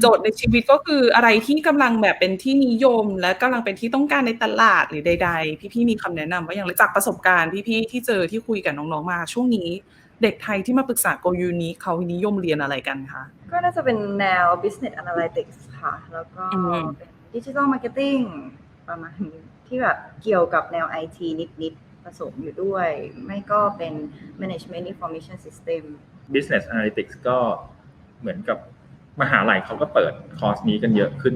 โจทย์ในชีวิตก็คืออะไรที่กำลังแบบเป็นที่นิยม และกำลังเป็นที่ต้องการในตลาดหรือใด ๆ พี่ๆมีคำแนะนำว่าอย่างไรจากประสบการณ์พี่ๆที่เจอที่คุยกับน้องๆมา ช่วงนี้เด็กไทยที่มาปรึกษาโกยูนี้เขานิยมเรียนอะไรกันคะก็น่าจะเป็นแนว business analytics ค่ะ แล้วก็อืมเป็น digital marketing ประมาณนี้ที่แบบเกี่ยวกับแนว IT นิดๆผสมอยู่ด้วย ไม่ก็เป็น management information system business analytics ก็เหมือนกับ มหาลัยเขาก็เปิดคอร์สนี้กันเยอะขึ้น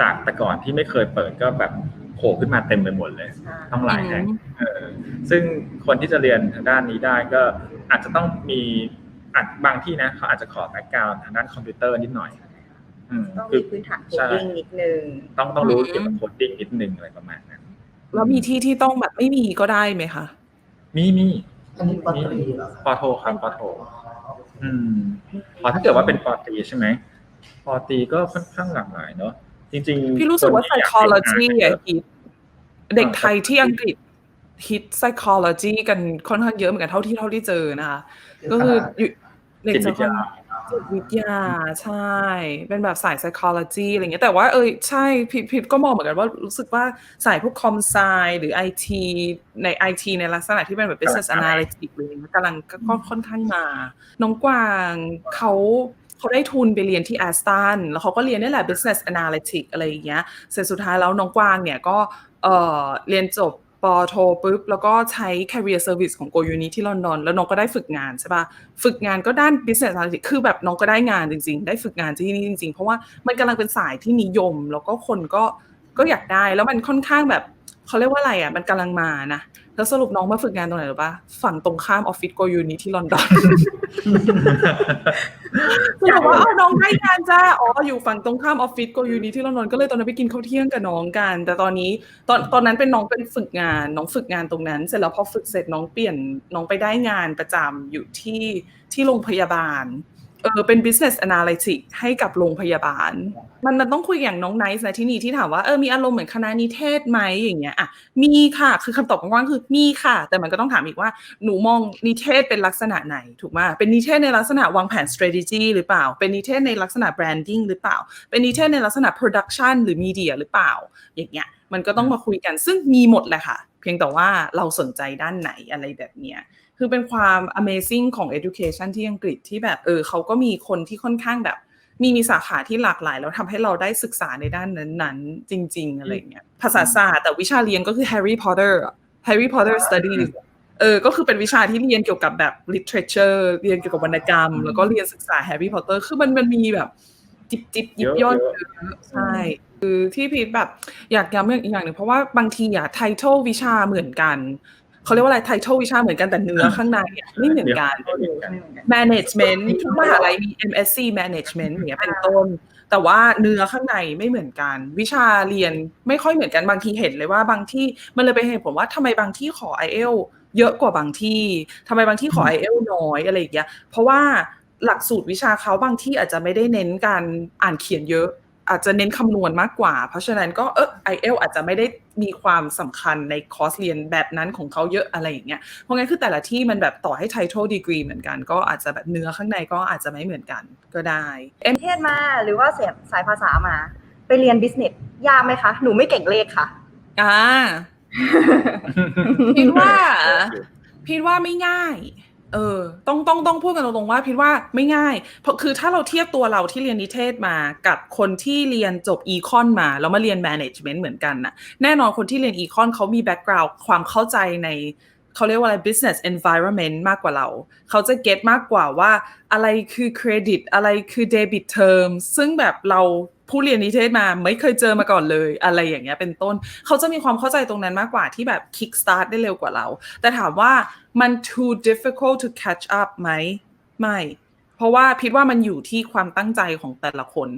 จากแต่ก่อนที่ไม่เคยเปิดก็แบบโผล่ขึ้นมาเต็มไปหมดเลยใช่ต้องหลายแห่งเออซึ่งคนที่จะเรียนทางด้านนี้ได้ก็อาจจะต้องมีอาจบางที่นะเขาอาจจะขอแบ็กกราวด์ทางด้านคอมพิวเตอร์นิดหน่อยอืมต้องคืมีอพื้นฐานใช่ coding นิดนึงต้องต้องรู้อืมเกี่ยวกับโคดดิ้งนิดนึงอะไรประมาณนั้นแล้วมีที่ที่ต้องแบบไม่มีก็ได้ไหมคะมีมีอันนี้ปอตรีเหรอปอโทครับปอโท อืมพอถ้าเกิดว่าเป็นปอตรีใช่ไหมปอตรีก็ค่อนข้างหลากหลายเนอะจริง ๆ พี่รู้สึกว่าคนที่อยากเรียน psychology เยอะอะฮิตเด็กไทยที่อังกฤษฮิต psychology กันค่อนข้างเยอะเหมือนกันเท่าที่เท่าที่เจอนะคะก็คืออยู่เด็กจิตวิจะทค่อนยา จิตวิทยาใช่ เป็นแบบสาย psychology อะไรเงี้ยแต่ว่าเออใช่พิพิก็มองเหมือนกันว่ารู้สึกว่าสายพวกคอมไซหรือ IT ใน IT ในลักษณะที่เป็นแบบ business analytics อะไรเงี้ยกำลังก็ก็ค่อนข้างมา น้องกวางเขาเขาได้ทุนไปเรียนที่แอสตันแล้วเขาก็เรียนนี่แหละ business analytics อะไรอย่างเงี้ยเสร็จสุดท้ายแล้วน้องกวางเนี่ยก็เอ่อเรียนจบ ปอโทปุ๊บแล้วก็ใช้ career service ของ Go Uni ที่ลอนดอนแล้วน้องก็ได้ฝึกงานใช่ปะฝึกงานก็ด้าน business analytics คือแบบน้องก็ได้งานจริง ๆ ได้ฝึกงานที่นี่จริง ๆ เพราะว่ามันกำลังเป็นสายที่นิยม แล้วก็คนก็ก็อยากได้แล้วมันค่อนข้างแบบเขาเรียกว่าอะไรอะมันกำลังมานะแล้วสรุปน้องมาฝึกงานตรงไหนหรือปะฝั่งตรงข้ามออฟฟิศโกยูนิที่ลอนดอน คือแบบว่าเอาน้องได้งานจ้าอ๋ออยู่ฝั่งตรงข้ามออฟฟิศโกยูนิที่ลอนดอนก็เลยตอนนั้นไปกินข้าวเที่ยงกับน้องกัน แต่ตอนนี้ตอนตอนนั้นเป็นน้องเป็นฝึกงาน น้องฝึกงานตรงนั้น เสร็จแล้วพอฝึกเสร็จน้องเปลี่ยนน้องไปได้งานประจำอยู่ที่ที่โรงพยาบาล เออเป็น business analytics ให้กับโรงพยาบาล มันมันต้องคุยอย่างน้องไนซ์นะที่นี่ที่ถามว่าเออมีอารมณ์เหมือนคณะนิเทศไหมอย่างเงี้ยอะมีค่ะคือคำตอบกว้างๆคือมีค่ะ แต่มันก็ต้องถามอีกว่าหนูมองนิเทศเป็นลักษณะไหนถูกไหมเป็นนิเทศในลักษณะวางแผน strategy หรือเปล่า เป็นนิเทศในลักษณะ branding หรือเปล่า เป็นนิเทศในลักษณะ production หรือ media หรือเปล่า อย่างเงี้ยมันก็ต้องมาคุยกันซึ่งมีหมดแหละค่ะเพียงแต่ว่าเราสนใจด้านไหนอะไรแบบเนี้ยคือเป็นความ amazing ของ education ที่อังกฤษที่แบบเออเขาก็มีคนที่ค่อนข้างแบบ มีมีสาขาที่หลากหลาย แล้วทำให้เราได้ศึกษาในด้านนั้นๆ จริง ๆ อะไรเงี้ยภาษาศาสตร์แต่วิชาเรียนก็คือ Harry Potter อะ Harry Potter studies เออ ก็คือเป็นวิชาที่เรียนเกี่ยวกับแบบ literature เรียนเกี่ยวกับวรรณกรรม แล้วก็เรียนศึกษา Harry Potter คือมันมันมีแบบ จิบจิบยิบย่อยเยอะเยอะใช่คือที่พีทแบบอยากย้ำอีกอย่างหนึ่งเพราะว่าบางทีอะไททอลวิชาเหมือนกันเขาเรียกว่าอะไรไททอลวิชาเหมือนกันแต่เนื้อข้างในอะไม่เหมือนกันไม่เหมือนกันไม่เหมือนกัน management ทุกมหาลัยมี MSc management อย่างเงี้ยเป็นต้น แต่ว่าเนื้อข้างในไม่เหมือนกัน วิชาเรียนไม่ค่อยเหมือนกันบางทีเห็นเลยว่าบางที่มันเลยเป็นเหตุผลว่าทำไมบางที่ขอ i อเอลเยอะกว่าบางที่ทำไมบางที่ขอ i อเอลน้อยอะไรอย่างเงี้ยเพราะว่า หลักสูตรวิชาเขาบางที่อาจจะไม่ได้เน้นการอ่านเขียนเยอะ อาจจะเน้นคำนวณมากกว่า เพราะฉะนั้นก็เออไอเอลอาจจะไม่ได้มีความสำคัญในคอร์สเรียนแบบนั้นของเขาเยอะอะไรอย่างเงี้ยเพราะงั้นคือแต่ละที่มันแบบต่อให้ title degree เหมือนกัน ก็อาจจะแบบเนื้อข้างในก็อาจจะไม่เหมือนกันก็ได้นิเทศมาหรือว่าเสียสายภาษามา ไปเรียน business ยากไหมคะ หนูไม่เก่งเลขค่ะอ่าพิดว่าพิดว่าไม่ง่าย เออ ต้องต้องต้องพูดกันตรงๆว่าพิดว่าไม่ง่าย เพราะคือถ้าเราเทียบตัวเราที่เรียนนิเทศมากับคนที่เรียนจบอีคอนมาแล้วมาเรียน management เหมือนกันน่ะแน่นอนคนที่เรียนอีคอนเขามี background ความเข้าใจในเขาเรียกว่าอะไร business environment มากกว่าเรา เขาจะ get มากกว่าว่าอะไรคือ credit อะไรคือ debit term ซึ่งแบบเรา ผู้เรียนนิเทศมาไม่เคยเจอมาก่อนเลยอะไรอย่างเงี้ยเป็นต้น เขาจะมีความเข้าใจตรงนั้นมากกว่าที่แบบ kick start ได้เร็วกว่าเรา แต่ถามว่ามัน too difficult to catch up ไหมไม่ เพราะว่าพิดว่ามันอยู่ที่ความตั้งใจของแต่ละคน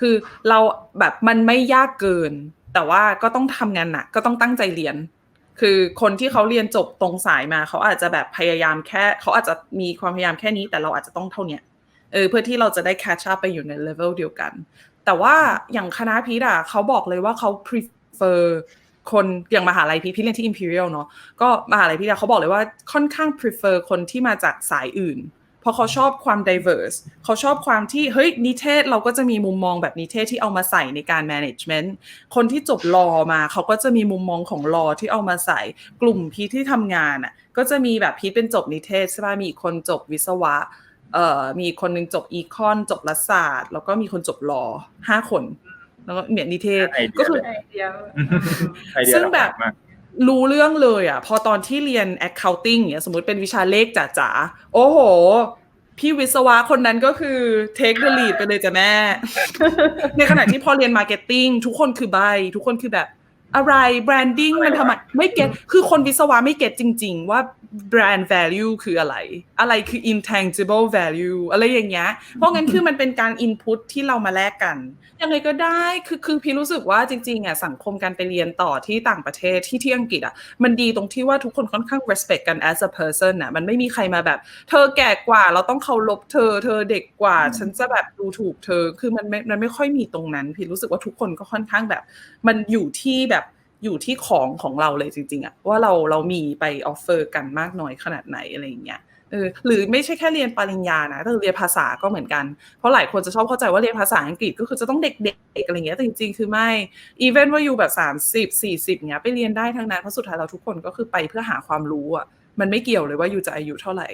คือเราแบบมันไม่ยากเกิน แต่ว่าก็ต้องทำงานหนักก็ต้องตั้งใจเรียนคือคนที่เขาเรียนจบตรงสายมา เขาอาจจะแบบพยายามแค่เขาอาจจะมีความพยายามแค่นี้ แต่เราอาจจะต้องเท่านี้เออเพื่อที่เราจะได้ catch up ไปอยู่ใน level เดียวกัน แต่ว่าอย่างคณะพีทอะเขาบอกเลยว่าเขา prefer คนอย่างมหาลัยพีทพี่เรียนที่ Imperial เนาะก็มหาลัยพีทอะเขาบอกเลยว่าค่อนข้าง prefer คนที่มาจากสายอื่นเพเพราะเขาชอบความ diverse เขาชอบความที่เฮ้ยนิเทศเราก็จะมีมุมมองแบบนิเทศที่เอามาใส่ในการ management คนที่จบรอมาเขาก็จะมีมุมมองของรอที่เอามาใส่กลุ่มพีทที่ทำงานอะก็จะมีแบบพีทเป็นจบนิเทศใช่ป่ะมีอีกคนจบวิศวะ เอ่อมีอีกคนหนึงจบอีคอนจบรัฐศาสตร์ แล้วก็มีคนจบรอห้าคน แล้วก็เนี่ยนิเทศไอเดียก็คือไอเดียไอเดียซึ่งแบบหลักๆมากรู้เรื่องเลยอะ พอตอนที่เรียน accounting เนี่ยสมมติเป็นวิชาเลขจ๋าๆโอ้โห พี่วิศวะคนนั้นก็คือ take the lead ไปเลยจ้ะแม่ ในขณะที่พอเรียน marketing ทุกคนคือใบ ทุกคนคือแบบ อะไร branding มันทำไมไม่เก็ตคือคนวิศวะไม่เก็ตจริง ๆ ว่า brand value คืออะไร อะไรคือ intangible value อะไรอย่างเงี้ยเพราะงั้นคือมันเป็นการ input ที่เรามาแลกกัน ยังไงก็ได้คือคือพี่รู้สึกว่าจริงๆอะสังคมการไปเรียนต่อที่ต่างประเทศที่ที่อังกฤษอะมันดีตรงที่ว่าทุกคนค่อนข้าง respect กัน as a person อะมันไม่มีใครมาแบบ เธอแก่กว่าเราต้องเคารพเธอ เธอเด็กกว่า ฉันจะแบบดูถูกเธอคือมันไม่มันไม่ค่อยมีตรงนั้น พี่รู้สึกว่าทุกคนก็ค่อนข้างแบบ มันอยู่ที่แบบ อยู่ที่ของของเราเลยจริง ๆอะว่าเราเรามีไปออฟเฟอร์กันมากน้อยขนาดไหนอะไรอย่างเงี้ยเออหรือไม่ใช่แค่เรียนปริญญานะแต่เรียนภาษาก็เหมือนกัน เพราะหลายคนจะชอบเข้าใจว่าเรียนภาษาอังกฤษก็คือจะต้องเด็กๆอะไรเงี้ยแต่จริงๆคือไม่อีเวนต์ว่าอยู่แบบ 30 40เงี้ยไปเรียนได้ทั้งนั้นเพราะสุดท้ายเราทุกคนก็คือไปเพื่อหาความรู้อะมันไม่เกี่ยวเลยว่าอยู่จะอายุเท่าไหร่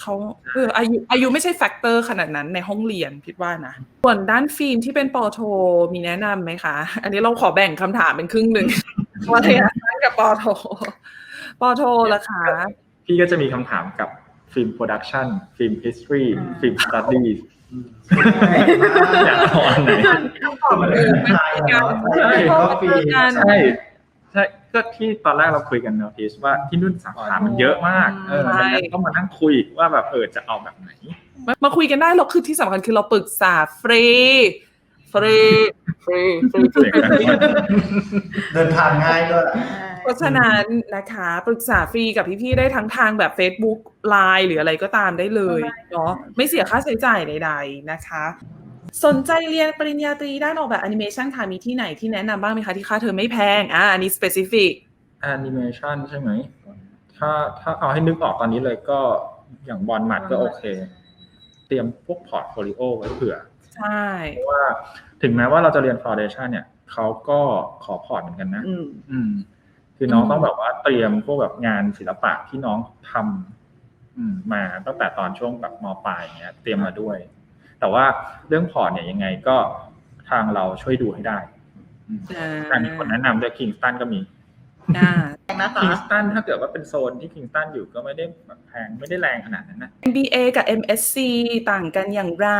เขาเอออายุอายุไม่ใช่แฟกเตอร์ขนาดนั้นในห้องเรียนคิดว่านะ ส่วนด้านฟิล์มที่เป็นปอโท มีแนะนำไหมคะ อันนี้เราขอแบ่งคำถามเป็นครึ่งหนึ่งว่าอะไรนะกับปอโท ปอโทละคะ พี่ก็จะมีคำถามกับฟิล์มโปรดักชันฟิล์มฮิสตรีฟิล์มสตัดดี้อยากเอาอันไหนคือมันเป็นไทยเนาะใช่ก็ฟรีใช่ใช่ใช่ ก็ที่ตอนแรกเราคุยกันเนอะพีชว่าที่นู่นสาขามันเยอะมากเออใช่ ดังนั้นต้องมานั่งคุยว่าแบบเออจะเอาแบบไหน มามาคุยกันได้เราคือที่สำคัญคือเราปรึกษาฟรี ฟรี ฟรี ฟรีฟรีเสียงดังมากเดินทางง่ายด้วย เพราะฉะนั้นนะคะปรึกษาฟรีกับพี่ๆได้ทั้งทางแบบ Facebook Line หรืออะไรก็ตามได้เลยเนาะไม่เสียค่าใช้จ่ายใดๆนะคะ สนใจเรียนปริญญาตรีด้านออกแบบแอนิเมชันค่ะมีที่ไหนที่แนะนำบ้างไหมคะที่ค่าเทอมไม่แพงอ่าอันนี้ specific แอนิเมชันใช่ไหม ถ้าถ้าเอาให้นึกออกตอนนี้เลยก็อย่างบอลหมัดก็โอเค เตรียมพวกพอร์ตโฟลิโอไว้เผื่อ ใช่ เพราะว่าถึงแม้ว่าเราจะเรียน foundation เนี่ยเขาก็ขอพอร์ตเหมือนกันนะ อืมอืมคือน้องอืมต้องแบบว่าเตรียมพวกแบบงานศิลปะที่น้องทำอืมมาตั้งแต่ตอนช่วงแบบมปลายเนี้ย เตรียมมาด้วย แต่ว่าเรื่องพอร์ตเนี่ยยังไงก็ทางเราช่วยดูให้ได้อืมอ่าแต่มีคนแนะนำด้วยคิงสตันก็มีอ่านะคะคิงสตันถ้าเกิดว่าเป็นโซนที่คิงสตันอยู่ก็ไม่ได้แบบแพงไม่ได้แรงขนาดนั้นนะ MBA กับ MSc ต่างกันอย่างไร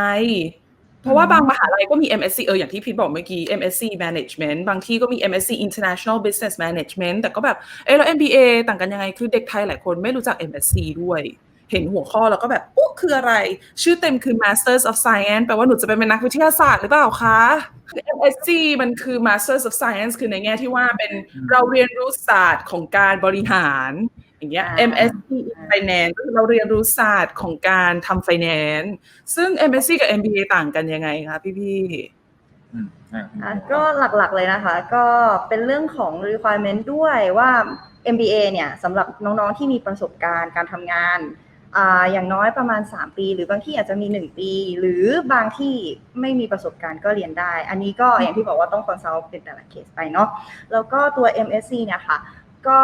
เพราะว่าบางมหาลัยก็มี MSc เอออย่างที่พีทบอกเมื่อกี้ MSc Management บางที่ก็มี MSc International Business Management แต่ก็แบบเออแล้ว MBA ต่างกันยังไงคือเด็กไทยหลายคนไม่รู้จัก MSc ด้วย เห็นหัวข้อแล้วก็แบบอุ๊คืออะไร ชื่อเต็มคือ Masters of Science แปลว่าหนูจะไปเป็นนักวิทยาศาสตร์หรือเปล่าคะ MSc มันคือ Masters of Science คือในแง่ที่ว่าเป็นเราเรียนรู้ศาสตร์ของการบริหารอย่างเงี้ยอ่า MSc in Finance ก็คือเราเรียนรู้ศาสตร์ของการทำ Finance ซึ่ง MSc กับ MBA ต่างกันยังไงคะพี่พี่อืมอะอะก็หลักๆเลยนะคะ ก็เป็นเรื่องของ requirement ด้วยว่า MBA เนี่ยสำหรับน้องๆที่มีประสบการณ์การทำงาน อ่าอย่างน้อยประมาณ 3 ปี หรือบางที่อาจจะมี 1 ปี หรือบางที่ไม่มีประสบการณ์ก็เรียนได้ อันนี้ก็อย่างที่บอกว่าต้อง consult เป็นแต่ละเคสไปเนาะแล้วก็ตัว MSc เนี่ยค่ะก็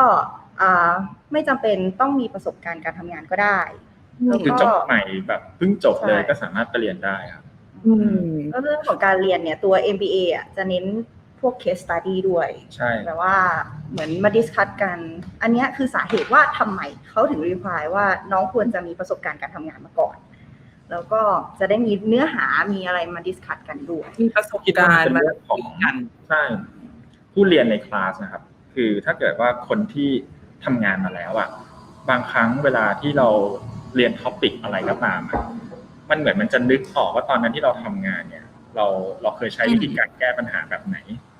อ่าไม่จำเป็นต้องมีประสบการณ์การทำงานก็ได้แล้วคือก็จบใหม่แบบเพิ่งจบเลยใช่ก็สามารถไปเรียนได้ครับอืมแล้วเรื่องของการเรียนเนี่ยตัว MBA อะจะเน้น พวก case study ด้วย ใช่ แบบว่าเหมือนมาดิสคัตกัน อันเนี้ยคือสาเหตุว่าทำไมเขาถึงรีพายว่าน้องควรจะมีประสบการณ์การทำงานมาก่อน แล้วก็จะได้มีเนื้อหามีอะไรมาดิสคัตกันด้วยมีประสบคิดว่าการมันณ์เป็นมาเรื่องของกันใช่ผู้เรียนในคลาสนะครับ คือถ้าเกิดว่าคนที่ทำงานมาแล้วอะบางครั้งเวลาที่เราเรียนท็อปิกอะไรก็ตามอะมันเหมือนมันจะนึกออกว่าตอนนั้นที่เราทำงานเนี่ย เราเราเคยใช้วิธีการแก้ปัญหาแบบไหนอืม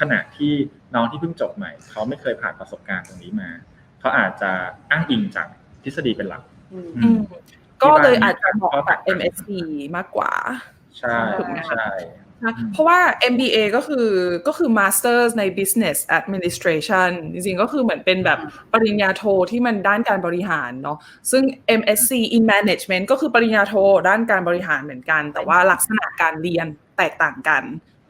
ขณะที่น้องที่เพิ่งจบใหม่ เขาไม่เคยผ่านประสบการณ์ตรงนี้มา เขาอาจจะอ้างอิงจากทฤษฎีเป็นหลักอืมอือืมมก็เลยอาจจะเหมาะกับ MSc มากกว่า ใช่ถูกไหมใช่นะเพราะว่า MBA ก็คือก็คือ Masters ใน Business Administration จริงๆ ก็คือเหมือนเป็นแบบปริญญาโทที่มันด้านการบริหารเนาะซึ่ง MSc in Management ก็คือปริญญาโทด้านการบริหารเหมือนกัน แต่ว่าลักษณะการเรียนแตกต่างกัน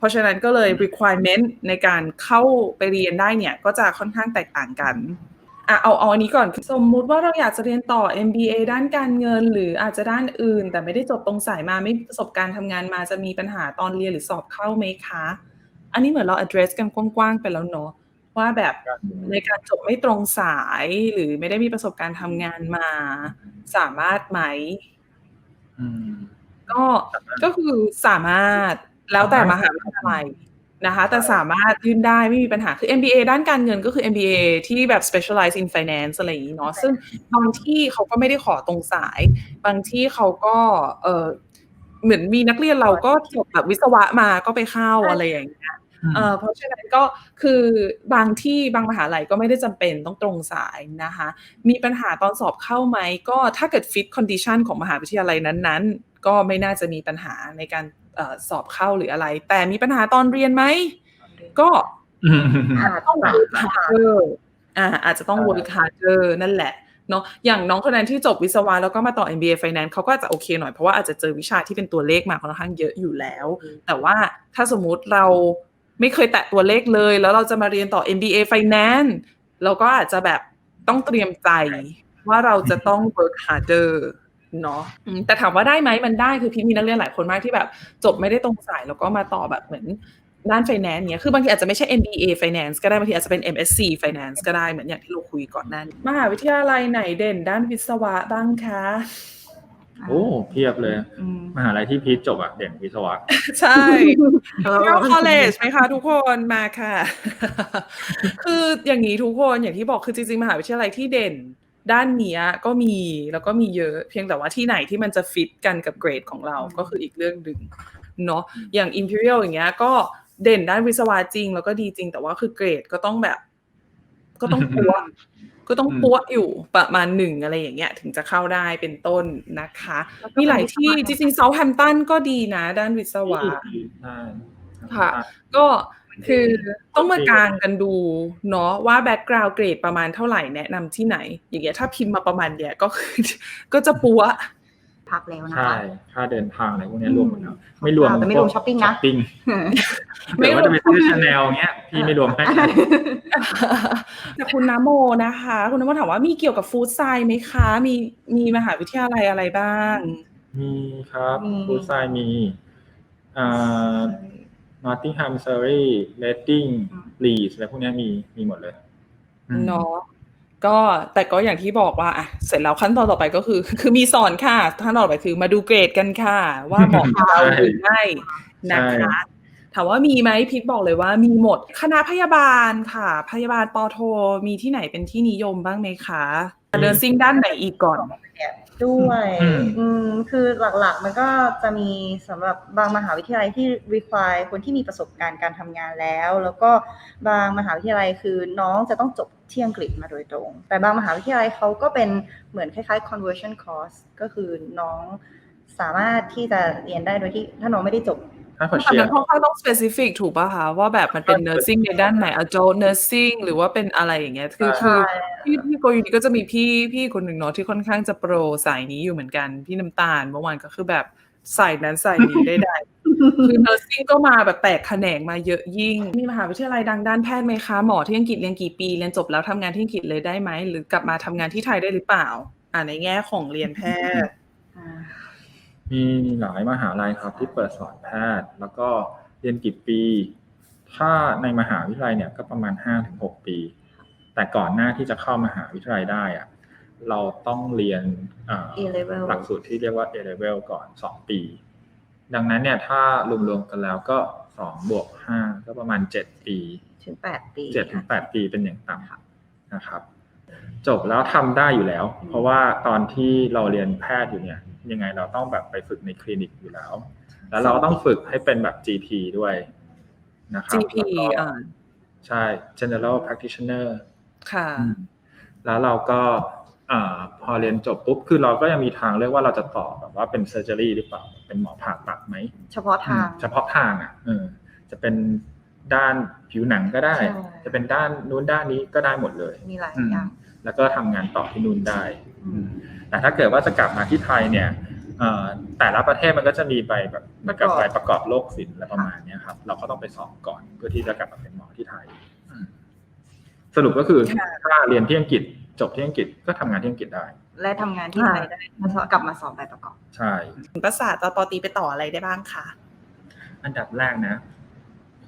เพราะฉะนั้นก็เลย requirement ในการเข้าไปเรียนได้เนี่ยก็จะค่อนข้างแตกต่างกันอะเอาเอาอันนี้ก่อนสมมุติว่าเราอยากจะเรียนต่อ MBA ด้านการเงิน หรืออาจจะด้านอื่น แต่ไม่ได้จบตรงสายมาไม่มีประสบการณ์ทำงานมาจะมีปัญหาตอนเรียนหรือสอบเข้าไหมคะ อันนี้เหมือนเรา address กันกว้างๆไปแล้วเนาะว่าแบบในการจบไม่ตรงสายหรือไม่ได้มีประสบการณ์ทำงานมา สามารถไหมอืมก็ก็คือสามารถ แล้วแต่มหาวิทยาลัยนะคะ แต่สามารถยื่นได้ไม่มีปัญหา คือ MBA ด้านการเงินก็คือ MBA ที่แบบ specialize in finance อะไรอย่างนี้เนาะ ซึ่งบางที่เขาก็ไม่ได้ขอตรงสาย บางที่เขาก็เออเหมือนมีนักเรียนเราก็จบแบบวิศวะมาก็ไปเข้าอะไรอย่างเงี้ยเอ่อเพราะฉะนั้นก็คือบางที่บางมหาลัยก็ไม่ได้จำเป็นต้องตรงสายนะคะ มีปัญหาตอนสอบเข้าไหมก็ถ้าเกิด fit condition ของมหาวิทยาลัยนั้นๆ ก็ไม่น่าจะมีปัญหาในการเอ่อ สอบเข้าหรืออะไร แต่มีปัญหาตอนเรียนไหม ก็อืมอาจต้องจะ work harder อ่าอาจจะต้อง work harder นั่นแหละเนาะอย่างน้องคนนั้นที่จบวิศวะแล้วก็มาต่อ MBA Finance เขาก็อาจจะโอเคหน่อยเพราะว่าอาจจะเจอวิชาที่เป็นตัวเลขมาค่อนข้างเยอะอยู่แล้ว แต่ว่าถ้าสมมุติเราไม่เคยแตะตัวเลขเลย แล้วเราจะมาเรียนต่อ MBA Finance เราก็อาจจะแบบต้องเตรียมใจว่าเราจะต้อง work harder เนาะอืมแต่ถามว่าได้ไหมมันได้คือพี่มีนักเรียนหลายคนมากที่แบบ จบไม่ได้ตรงสายแล้วก็มาต่อแบบเหมือนด้าน finance เนี้ย คือบางทีอาจจะไม่ใช่ MBA finance ก็ได้ บางทีอาจจะเป็น MSc finance ก็ได้ เหมือนอย่างที่เราคุยก่อนหน้านี้มหาวิทยาลัยไหนเด่นด้านวิศวะบ้างคะ โอ้ เพียบเลยอืมมหาลัยที่พีชจบอะเด่นวิศวะ ใช่เข้า college ไหมคะทุกคนมาค่ะ คืออย่างนี้ทุกคนอย่างที่บอกคือจริงๆ มหาวิทยาลัยที่เด่น ด้านเนี้ยก็มีแล้วก็มีเยอะเพียงแต่ว่าที่ไหนที่มันจะฟิตกันกับเกรดของเราก็คืออีกเรื่องหนึ่งเนาะอย่าง Imperial อย่างเงี้ยก็เด่นด้านวิศวะจริง แล้วก็ดีจริง แต่ว่าคือเกรดก็ต้องแบบ ก็ต้องปัวก็ต้องปัวอยู่ประมาณหนึ่งอะไรอย่างเงี้ย ถึงจะเข้าได้เป็นต้นนะคะมีหลายที่จริงๆเซาท์แฮมป์ตันก็ดีนะ ด้านวิศวะใช่ค่ะ ก็ คือต้องมากางกันดูเนาะว่าแบ็กกราวด์เกรดประมาณเท่าไหร่แนะนำที่ไหน อย่างเงี้ยถ้าพิมพ์มาประมาณเนี้ยก็คือก็จะปัวพักแล้วนะใช่คะค่าเดินทางอะไรพวกเนี้ยรวมหมดแล้วไม่รวมแต่ไม่รวมช้อปปิ้งนะช้อปปิ้งแต่ว่าจะไปซื้อชาแนลเงี้ยพี่ไม่รวมให้แต่คุณน้ำโมนะคะ คุณน้ำโมถามว่ามีเกี่ยวกับฟู้ดไซน์ไหมคะ มีมีมหาวิทยาลัยอะไรบ้าง มีครับมีฟูดไซน์มีอ่า นอตติงแฮมเซอรี่เลดดิ้งลีสอะไรพวกเนี้ยมีมีหมดเลยอืมเนาะก็แต่ก็อย่างที่บอกว่าอะเสร็จแล้วขั้นตอนต่อไปก็คือ คือมีสอนค่ะขั้นตอนต่อไปคือมาดูเกรดกันค่ะ ว่าเหมาะกับเราหรือไม่นะคะถามว่ามีไหมพิทบอกเลยว่ามีหมดคณะพยาบาลค่ะ พยาบาลปอโทมีที่ไหนเป็นที่นิยมบ้างไหมคะเดินซิ่งด้านไหนอีกก่อน ด้วยอืมอืมคือหลักๆ มันก็จะมีสำหรับบางมหาวิทยาลัยที่ require คนที่มีประสบการณ์การทำงานแล้ว แล้วก็บางมหาวิทยาลัยคือน้องจะต้องจบที่อังกฤษมาโดยตรง แต่บางมหาวิทยาลัยเขาก็เป็นเหมือนคล้ายๆ conversion course ก็คือน้องสามารถที่จะเรียนได้โดยที่ถ้าน้องไม่ได้จบ ถ้าขอแต่เชียมันร์ค่อนข้างต้อง specific ถูกป่ะคะว่าแบบมันเป็น nursing ในด้านไหน adult nursing หรือว่าเป็นอะไรอย่างเงี้ยคือคือใช่ที่ที่โกยูนี่ก็จะมีพี่พี่คนหนึ่งเนาะที่ค่อนข้างจะโปรสายนี้อยู่เหมือนกัน พี่น้ำตาลเมื่อวานก็คือแบบสายนั้นสายนี้ได้ได้คือ nursing ก็มาแบบแตกแขนงมาเยอะยิ่ง มีมหาวิทยาลัยดังด้านแพทย์ไหมคะหมอที่อังกฤษเรียนกี่ปีเรียนจบแล้วทำงานที่อังกฤษเลยได้ไหมหรือกลับมาทำงานที่ไทยได้หรือเปล่า อ่าในแง่ของเรียนแพทย์อ่า มีหลายมหาลัยครับที่เปิดสอนแพทย์ แล้วก็เรียนกี่ปี ถ้าในมหาวิทยาลัยเนี่ยก็ประมาณห้าถึงหกปี แต่ก่อนหน้าที่จะเข้ามหาวิทยาลัยได้อะเราต้องเรียนอ่า A-level หลักสูตรที่เรียกว่า A level ก่อนสองปี ดังนั้นเนี่ยถ้ารวมๆกันแล้วก็สองบวกห้าก็ประมาณเจ็ดปีถึงแปดปีเจ็ดถึงแปดปีเป็นอย่างต่ำนะครับ จบแล้วทำได้อยู่แล้ว เพราะว่าตอนที่เราเรียนแพทย์อยู่เนี่ย ยังไงเราต้องแบบไปฝึกในคลินิกอยู่แล้ว แล้วเราต้องฝึกให้เป็นแบบ GP ด้วยนะครับ GP แล้วก็อ่าใช่ general practitioner ค่ะอืมแล้วเราก็อ่าพอเรียนจบปุ๊บ คือเราก็ยังมีทางเลือกว่าเราจะต่อแบบว่าเป็น surgery หรือเปล่าเป็นเป็นหมอผ่าตัดไหม เฉพาะทาง เฉพาะทางอะเออจะเป็นด้านผิวหนังก็ได้ใช่จะเป็นด้านนู้นด้านนี้ก็ได้หมดเลย มีหลายอืมอย่าง แล้วก็ทำงานต่อที่นู่นได้อืม แต่ถ้าเกิดว่าจะกลับมาที่ไทยเนี่ยเอ่อแต่ละประเทศมันก็จะมีใบแบบเหมือนกับประกอบใบประกอบโรคศิลป์อะไรประมาณเนี้ยครับ เราก็ต้องไปสอบก่อนเพื่อที่จะกลับมาเป็นหมอที่ไทยอืมสรุปก็คือค่ะถ้าเรียนที่อังกฤษจบที่อังกฤษก็ทำงานที่อังกฤษได้ และทำงานที่ไทยได้มาสอบกลับมาสอบใบประกอบ ใช่ประสาทตอนปอตรีไปต่ออะไรได้บ้างคะอันดับแรกนะ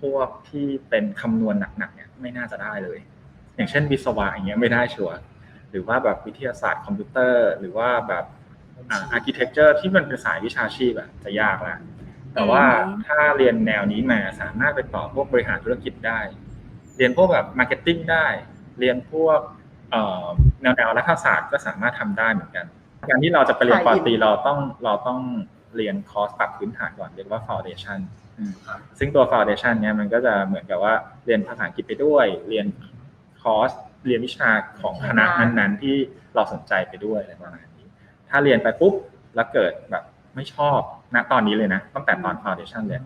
พวกที่เป็นคำนวณหนักๆเนี่ยไม่น่าจะได้เลย อย่างเช่นวิศวะอย่างเงี้ยไม่ได้ชัวร์ หรือว่าแบบวิทยาศาสตร์คอมพิวเตอร์ หรือว่าแบบอ่าอาร์เคเต็กเจอร์ที่มันเป็นสายวิชาชีพอะจะยากละแต่ว่าอืมถ้าเรียนแนวนี้มาสามารถไปต่อพวกบริหารธุรกิจได้ เรียนพวกแบบมาร์เก็ตติ้งได้ เรียนพวกเอ่อแนวแนวรัฐศาสตร์ก็สามารถทำได้เหมือนกัน การที่เราจะไปเรียนปอตรีเราต้องเราต้องเรียนคอร์สปรับพื้นฐานก่อนเรียกว่า foundation อืมซึ่งตัว foundation เนี่ยมันก็จะเหมือนกับว่าเรียนภาษาอังกฤษไปด้วย เรียนคอร์ส เรียนวิชาของคณะนั้นๆ ที่เราสนใจไปด้วยอะไรประมาณนี้ ถ้าเรียนไปปุ๊บแล้วเกิดแบบไม่ชอบณตอนนี้เลยนะ ตั้งแต่ตอน foundation เลย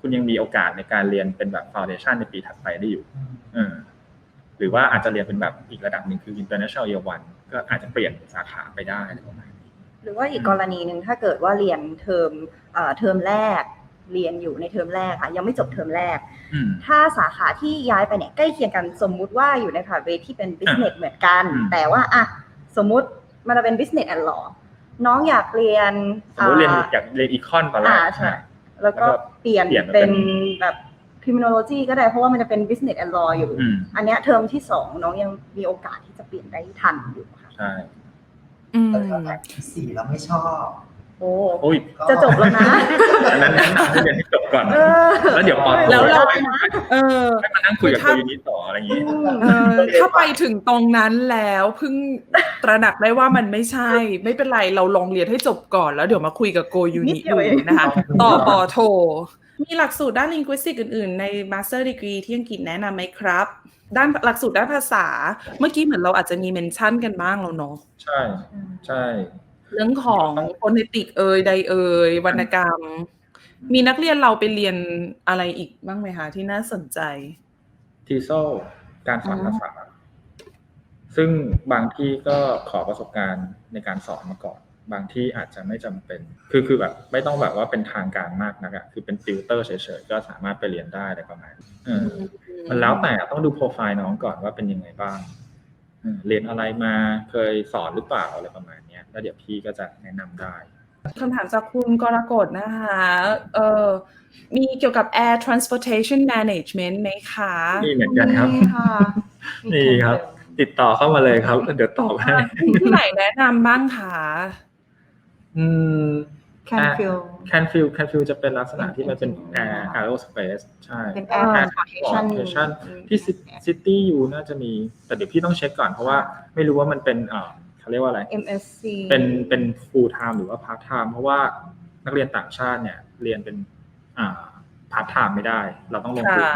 คุณยังมีโอกาสในการเรียนเป็นแบบ foundation ในปีถัดไปได้อยู่อหรือว่าอาจจะเรียนเป็นแบบอีกระดับหนึ่งคือ international year one ก็อาจจะเปลี่ยนสาขาไปได้อะไรประมาณนี้หรือว่าอีกกรณีหนึ่งถ้าเกิดว่าเรียนเทอมเอ่อเทอมแรก เรียนอยู่ในเทอมแรกค่ะ ยังไม่จบเทอมแรกอืมถ้าสาขาที่ย้ายไปเนี่ยใกล้เคียงกันสมมุติว่าอยู่ในพาเวทที่เป็น business เหมือนกันอืมแต่ว่าอะสมมุติมันจะเป็น business and law น้องอยากเรียนสมมติเรียนอ่าอยากเรียนอีคอนตอนแรกอ่าใช่แล้วก็แล้วก็เปลี่ยนเปลี่ยนมาเป็เป็นนแบบ criminology ก็ได้เพราะว่ามันจะเป็น business and law อยู่อืมอันเนี้ยเทอมที่สองน้องยังมีโอกาสที่จะเปลี่ยนได้ทันอยู่ค่ะ ใช่อืมแต่ถ้าแบบสี่เราไม่ชอบ โอ้โอ้ยก็จะจบแล้วนะอันนั้นแนะนำให้เรียนให้จบก่อนเออแล้วเดี๋ยวปอโทแล้วเราให้เออให้มานั่งคุยกับถ้าโคยูนิต่ออะไรอย่างนี้เออถ้าไปถึงตรงนั้นแล้วเพิ่งตระหนักได้ว่ามันไม่ใช่ ไม่เป็นไรเราลองเรียนให้จบก่อนแล้วเดี๋ยวมาคุยกับโกยูนินิดเดีดูยวเองนะคะ ต่อปอโท มีหลักสูตรด้าน linguistic อื่น ๆ ใน master degree ที่อังกฤษแนะนำไหมครับ ด้านหลักสูตรด้านภาษา เมื่อกี้เหมือนเราอาจจะมีเมนชั่นกันบ้างแล้วเนาะใช่ใช่ เรื่องของโฟเนติกเอยใดเอยวรรณกรรม มีนักเรียนเราไปเรียนอะไรอีกบ้างไหมคะที่น่าสนใจ ทีโซการสอนอ๋อภาษาซึ่งบางที่ก็ขอประสบการณ์ในการสอนมาก่อน บางที่อาจจะไม่จำเป็น คือคือแบบไม่ต้องแบบว่าเป็นทางการมากนักอะคือเป็นติวเตอร์เฉยๆก็สามารถไปเรียนได้อะไรประมาณนี้เอออมันแล้วแต่ต้องดูโปรไฟล์น้องก่อนว่าเป็นยังไงบ้าง เออเรียนอะไรมาเคยสอนหรือเปล่าอะไรประมาณเนี้ยแล้วเดี๋ยวพี่ก็จะแนะนำได้คำถามจากคุณกรกฎนะคะเอ่อมีเกี่ยวกับ air transportation management ไหมคะนี่เหมือนกันครับมีค่ะนี่ครับ ติดต่อเข้ามาเลยครับ เดี๋ยวตอบให้มีที่ไหนแนะนำบ้างคะอืมแคนฟิล แคนฟิลแคนฟิลจะเป็นลักษณะที่มันเป็น air aerospace ใช่เป็น air transportation transportation ที่ซิตี้อยู่น่าจะมี แต่เดี๋ยวพี่ต้องเช็คก่อนเพราะว่าไม่รู้ว่ามันเป็นเอ่อเขาเรียกว่าอะไร MSc เป็นเป็น full time หรือว่า part time เพราะว่านักเรียนต่างชาติเนี่ยเรียนเป็นอ่า part time ไม่ได้ เราต้องลงทุนค่ะ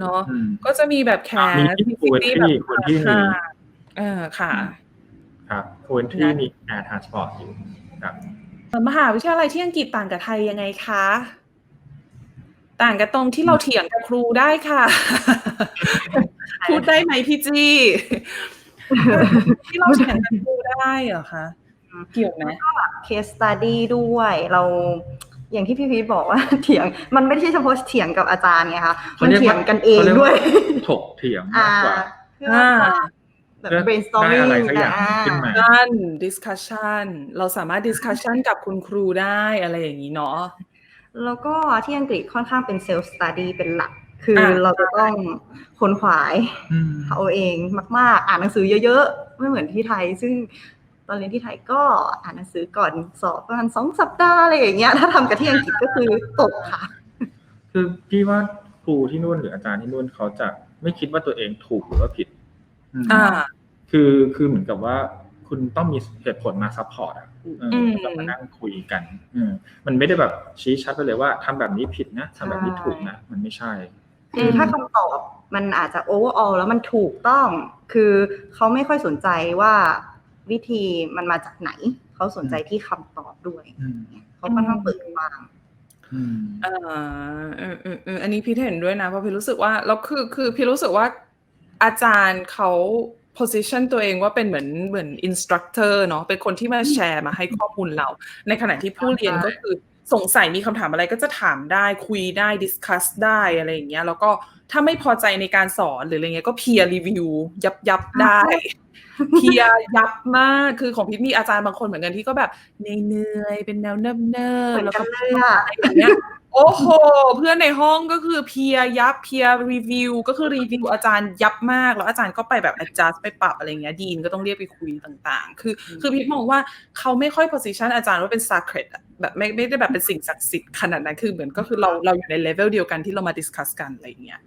เนาะอืมก็จะมีแบบแคอ่าสมีที่ Coventry Coventry มีเออค่ะ ครับโคเวนที่มี air transport อยู่ครับ มหาวิทยาลัยที่อังกฤษต่างกับไทยยังไงคะ ต่างกันตรงที่เราเถียงกับครูได้ค่ะ พูดได้ไหมพี่จี้ ที่เราเถียงกับครูได้เหรอคะเกี่ยวไหม case study ด้วยเราอย่างที่พี่พีทบอกว่าเถียงมันไม่ใช่เฉพาะเถียงกับอาจารย์ไงคะเขามันเรียกเถียว่างกันเองขารีกด้วย ถกเถียงอ่ามากกว่าเพื่อว่า แบบเพื่อ brainstorming ได้อะไรสักอย่างอ่าขึ้นมาด้าน discussion เราสามารถ discussion กับคุณครูได้อะไรอย่างนี้เนาะ แล้วก็ที่อังกฤษค่อนข้างเป็น self study เป็นหลัก คืออ่าเราจะต้องค้นขวายอืมเอาเองมาก ๆ อ่านหนังสือเยอะๆ ไม่เหมือนที่ไทย ซึ่งตอนเรียนที่ไทยก็อ่านหนังสือก่อนสอบประมาณสองสัปดาห์อะไรอย่างเงี้ย ถ้าทำกับที่อังกฤษก็คือตกค่ะ คือพี่ว่าครูที่นู่นหรืออาจารย์ที่นู่นเขาจะไม่คิดว่าตัวเองถูกหรือว่าผิดอืมอ่า คือคือเหมือนกับว่าคุณต้องมีเหตุผลมาซัพพอร์ตอะเออมแล้วมานั่งคุยกัน อืมมันไม่ได้แบบชี้ชัดไปเลยว่าทำแบบนี้ผิดนะทำแบบนี้ถูกนะมันไม่ใช่คือถ้าคำตอบมันอาจจะ overall แล้วมันถูกต้อง คือเขาไม่ค่อยสนใจว่าวิธีมันมาจากไหน เขาสนใจที่คำตอบด้วยอืมเขาค่อนข้างเปิดกว้างอืมอ่าเออเออเอออันนี้พี่เห็นด้วยนะเพราะพี่รู้สึกว่าแล้วคือคือพี่รู้สึกว่า อาจารย์เขา position ตัวเองว่าเป็นเหมือนเหมือน instructor เนาะเป็นคนที่มาแชร์มาให้ข้อมูลเรา ในขณะที่ผู้เรียนก็คือสงสัยมีคำถามอะไรก็จะถามได้คุยได้ discuss ได้อะไรอย่างเงี้ยแล้วก็ถ้าไม่พอใจในการสอนหรืออะไรเงี้ยก็ peer review ยับยับได้เพียยับมากคือของพิทมีอาจารย์บางคนเหมือนกันที่ก็แบบเหนื่อยๆเป็นแนวเนิบเนิเหมือนแล้วกัก็นเลยอะอะไรอย่างเงี้ย โอ้โห เพื่อนในห้องก็คือเพียยับเพียรีวิวก็คือรีวิวอาจารย์ยับมาก แล้วอาจารย์ก็ไปแบบ adjust ไปปรับอะไรเงี้ยดีนก็ต้องเรียกไปคุยต่างๆ คือ คือพิทมองว่าเขาไม่ค่อย position อาจารย์ว่าเป็น sacred อะแบบไม่ไม่ได้แบบเป็นสิ่งศักดิ์สิทธิ์ขนาดนั้นคือเหมือนก็คือเราเราอยู่ในเลเวลเดียวกันที่เรามา discuss กันอะไรอย่างเงี้ย